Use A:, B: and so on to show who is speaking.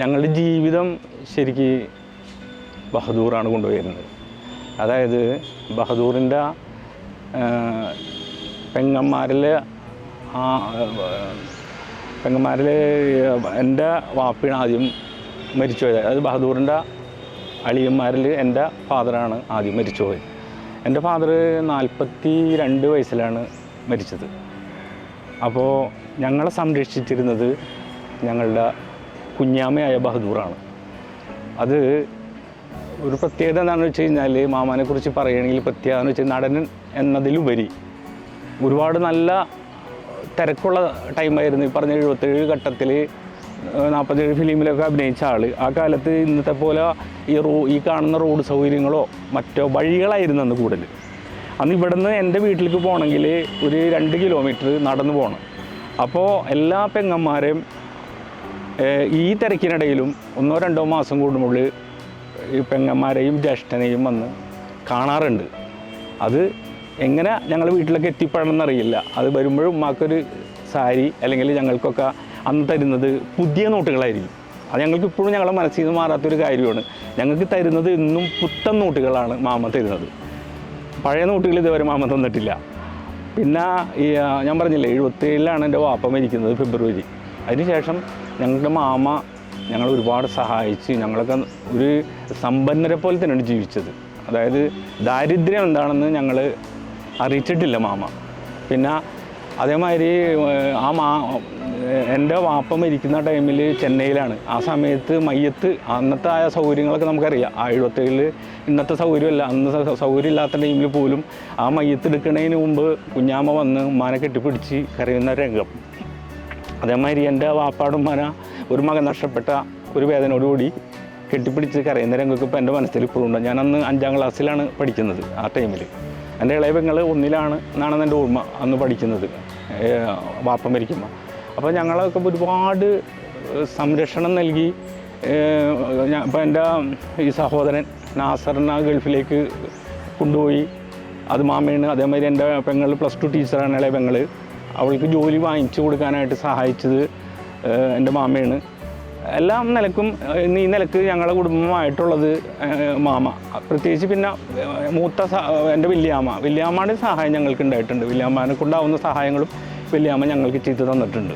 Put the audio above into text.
A: ഞങ്ങളുടെ ജീവിതം ശരിക്ക് ബഹദൂറാണ് കൊണ്ടുപോയിരുന്നത്. അതായത് ബഹദൂറിന്റെ പെങ്ങന്മാരിലെ ആ പെങ്ങന്മാരിലെ എന്റെ വാപ്പിയാണ് ആദ്യം മരിച്ചു പോയത് അതായത് ബഹദൂറിന്റെ അളിയന്മാരിൽ എന്റെ ഫാദറാണ് ആദ്യം മരിച്ചു പോയത് എന്റെ ഫാദർ നാൽപ്പത്തി രണ്ട് വയസ്സിലാണ് മരിച്ചത്. അപ്പോൾ ഞങ്ങളെ സംരക്ഷിച്ചിരുന്നത് ഞങ്ങളുടെ കുഞ്ഞാമയായ ബഹദൂറാണ്. അത് ഒരു പ്രത്യേകത എന്താണെന്ന് വെച്ച് കഴിഞ്ഞാൽ മാമാനെ കുറിച്ച് പറയുകയാണെങ്കിൽ പ്രത്യേകത എന്ന് വെച്ചാൽ നടൻ എന്നതിലുപരി ഒരുപാട് നല്ല തിരക്കുള്ള ടൈമായിരുന്നു ഈ പറഞ്ഞ എഴുപത്തേഴ് ഘട്ടത്തിൽ നാൽപ്പത്തേഴ് ഫിലിമിലൊക്കെ അഭിനയിച്ച ആൾ ആ കാലത്ത് ഇന്നത്തെ പോലെ ഈ റോ ഈ കാണുന്ന റോഡ് സൗകര്യങ്ങളോ മറ്റോ വഴികളായിരുന്നു അന്ന് കൂടുതൽ അന്ന് ഇവിടെ നിന്ന് എന്റെ വീട്ടിലേക്ക് പോകണമെങ്കിൽ ഒരു രണ്ട് കിലോമീറ്റർ നടന്നു പോകണം. അപ്പോൾ എല്ലാ പെങ്ങന്മാരെയും ഈ തിരക്കിനിടയിലും ഒന്നോ രണ്ടോ മാസം കൂടുമ്പോൾ ഈ പെങ്ങന്മാരെയും ജ്യേഷ്ഠനെയും വന്ന് കാണാറുണ്ട്. അത് എങ്ങനെ ഞങ്ങൾ വീട്ടിലൊക്കെ എത്തിപ്പെടണമെന്നറിയില്ല അത് വരുമ്പോഴും ഉമ്മാക്കൊരു സാരി അല്ലെങ്കിൽ ഞങ്ങൾക്കൊക്കെ അന്ന് തരുന്നത് പുതിയ നോട്ടുകളായിരിക്കും. അത് ഞങ്ങൾക്ക് ഇപ്പോഴും ഞങ്ങളുടെ മനസ്സിൽ നിന്ന് മാറാത്തൊരു കാര്യമാണ്. ഞങ്ങൾക്ക് തരുന്നത് ഇന്നും പുത്തൻ നോട്ടുകളാണ് മാമ തരുന്നത്. പഴയ നോട്ടുകൾ ഇതുവരെ മാമ തന്നിട്ടില്ല. പിന്നെ ഞാൻ പറഞ്ഞില്ലേ എഴുപത്തേഴിലാണ് എന്റെ വാപ്പ മരിക്കുന്നത് ഫെബ്രുവരി. അതിനുശേഷം ഞങ്ങളുടെ മാമ ഞങ്ങൾ ഒരുപാട് സഹായിച്ച് ഞങ്ങളൊക്കെ ഒരു സമ്പന്നരെ പോലെ തന്നെയാണ് ജീവിച്ചത്. അതായത് ദാരിദ്ര്യം എന്താണെന്ന് ഞങ്ങൾ അറിയിച്ചിട്ടില്ല മാമ. പിന്നെ അതേമാതിരി ആ മാ എന്റെ വാപ്പ മരിക്കുന്ന ടൈമിൽ ചെന്നൈയിലാണ്. ആ സമയത്ത് മയ്യത്ത് അന്നത്തെ ആയ സൗകര്യങ്ങളൊക്കെ നമുക്കറിയാം. ആ എഴുപത്തേഴിൽ ഇന്നത്തെ സൗകര്യമല്ല അന്ന് സൗകര്യം ഇല്ലാത്ത ടൈമിൽ പോലും ആ മയ്യത്ത് എടുക്കുന്നതിന് മുമ്പ് കുഞ്ഞാമ്മ വന്ന് ഉമ്മാനെ കെട്ടിപ്പിടിച്ച് കരയുന്ന രംഗം. അതേമാതിരി എന്റെ വാപ്പാടും മന ഒരു മകൻ നഷ്ടപ്പെട്ട ഒരു വേദനയോടുകൂടി കെട്ടിപ്പിടിച്ച് കരയുന്ന രംഗമൊക്കെ ഇപ്പോൾ എന്റെ മനസ്സിൽ ഇപ്പോഴും ഉണ്ട്. ഞാൻ അന്ന് അഞ്ചാം ക്ലാസ്സിലാണ് പഠിക്കുന്നത് ആ ടൈമിൽ എന്റെ ഇളയ പെങ്ങൾ ഒന്നിലാണ് എന്നാണ് എന്റെ ഓർമ്മ അന്ന് പഠിക്കുന്നത് വാപ്പ മരിക്കുമ്പോൾ അപ്പോൾ ഞങ്ങളൊക്കെ ഒരുപാട് സംരക്ഷണം നൽകി ഇപ്പോൾ എന്റെ ഈ സഹോദരൻ നാസറിനെ ഗൾഫിലേക്ക് കൊണ്ടുപോയി. അത് മാമയാണ് അതേമാതിരി എന്റെ പെങ്ങൾ പ്ലസ് ടു ടീച്ചറാണ് ഇളയ പെങ്ങൾ. അവൾക്ക് ജോലി വാങ്ങിച്ചു കൊടുക്കാനായിട്ട് സഹായിച്ചത് എന്റെ മാമയാണ്. എല്ലാം നിലക്കും ഈ നിലയ്ക്ക് ഞങ്ങളുടെ കുടുംബമായിട്ടുള്ളത് മാമ. പ്രത്യേകിച്ച് പിന്നെ മൂത്ത എന്റെ വല്യാമ്മ. വല്യാമ്മയുടെ സഹായം ഞങ്ങൾക്ക് ഉണ്ടായിട്ടുണ്ട്. വല്യാമ്മനെ കൊണ്ടാവുന്ന സഹായങ്ങളും വല്യാമ്മ ഞങ്ങൾക്ക് ചെയ്തു തന്നിട്ടുണ്ട്.